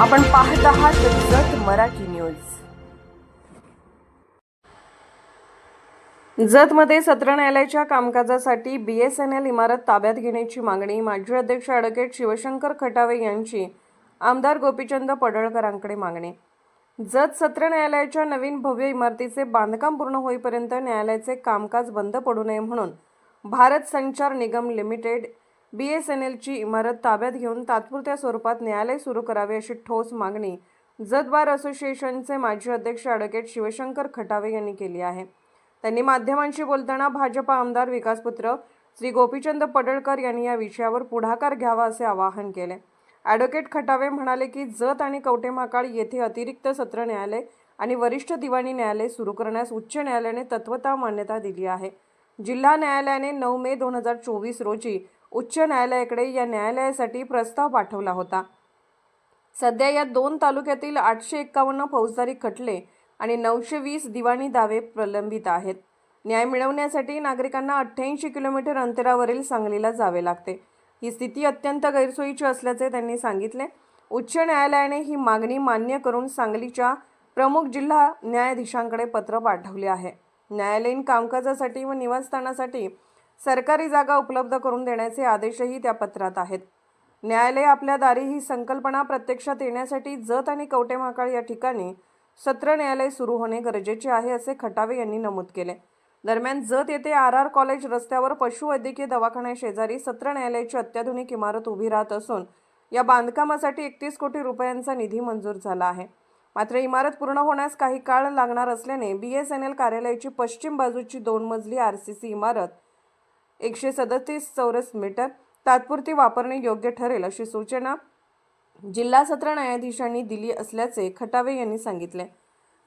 आपण पाहत आहात जत मराठी न्यूज. जतमध्ये सत्र न्यायालयाच्या कामकाजासाठी बीएसएनएल इमारत ताब्यात घेण्याची मागणी माजी अध्यक्ष ॲडव्होकेट शिवशंकर खटावे यांची आमदार गोपीचंद पडळकरांकडे मागणी. जत सत्र न्यायालयाच्या नवीन भव्य इमारतीचे बांधकाम पूर्ण होईपर्यंत न्यायालयाचे कामकाज बंद पडू नये म्हणून Bharat Sanchar Nigam limited B S N एलची इमारत ताब्यात घेऊन तात्पुरत्या स्वरूपात न्यायालय सुरू करावे अशी ठोस मागणी जत बार असोसिएशनचे माजी अध्यक्ष ॲडव्होकेट शिवशंकर खटावे यांनी केली आहे. त्यांनी माध्यमांशी बोलताना भाजपा आमदार विकासपुत्र श्री गोपीचंद पडळकर यांनी या विषयावर पुढाकार घ्यावा असे आवाहन केले. ॲडव्होकेट खटावे म्हणाले की जत आणि कवटेमाकाळ येथे अतिरिक्त सत्र न्यायालय आणि वरिष्ठ दिवाणी न्यायालय सुरू करण्यास उच्च न्यायालयाने तत्वता मान्यता दिली आहे. जिल्हा न्यायालयाने नऊ मे दोन हजार चोवीस रोजी उच्च न्यायालयाकडे या न्यायालयासाठी प्रस्ताव पाठवला होता. सध्या या दोन तालुक्यातील आठशे एक्कावन्न फौजदारी खटले आणि नऊशे वीस दिवाणी दावे प्रलंबित आहेत. न्याय मिळवण्यासाठी नागरिकांना अठ्ठ्याऐंशी किलोमीटर अंतरावरील सांगलीला जावे लागते. ही स्थिती अत्यंत गैरसोयीची असल्याचे त्यांनी सांगितले. उच्च न्यायालयाने ही मागणी मान्य करून सांगलीच्या प्रमुख जिल्हा न्यायाधीशांकडे पत्र पाठवले आहे. न्यायालयीन कामकाजासाठी व निवासस्थानासाठी सरकारी जागा उपलब्ध करून देण्याचे आदेशही त्या पत्रात आहेत. न्यायालय आपल्या दारी ही संकल्पना प्रत्यक्षात येण्यासाठी जत आणि कवटेमहाकाळ या ठिकाणी सत्र न्यायालय सुरू होणे गरजेचे आहे असे खटावे यांनी नमूद केले. दरम्यान जत येथे आर आर कॉलेज रस्त्यावर पशुवैद्यकीय दवाखान्या शेजारी सत्र न्यायालयाची अत्याधुनिक इमारत उभी राहत असून या बांधकामासाठी एकतीस कोटी रुपयांचा निधी मंजूर झाला आहे. मात्र इमारत पूर्ण होण्यास काही काळ लागणार असल्याने बी एस एन एल कार्यालयाची पश्चिम बाजूची दोन मजली आर सी सी इमारत एकशे सदतीस चौरस मीटर तात्पुरती वापरणे योग्य ठरेल अशी सूचना जिल्हा सत्र न्यायाधीशांनी दिली असल्याचे खटावे यांनी सांगितले.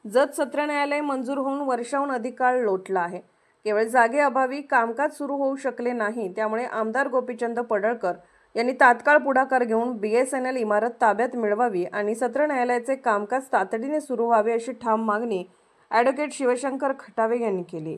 जत सत्र न्यायालय मंजूर होऊन वर्षाहून अधिक काळ लोटला आहे. केवळ जागेअभावी कामकाज सुरू होऊ शकले नाही त्यामुळे आमदार गोपीचंद पडळकर यांनी तात्काळ पुढाकार घेऊन बी एस एन एल इमारत ताब्यात मिळवावी आणि सत्र न्यायालयाचे कामकाज तातडीने सुरू व्हावे अशी ठाम मागणी ॲडव्होकेट शिवशंकर खटावे यांनी केली.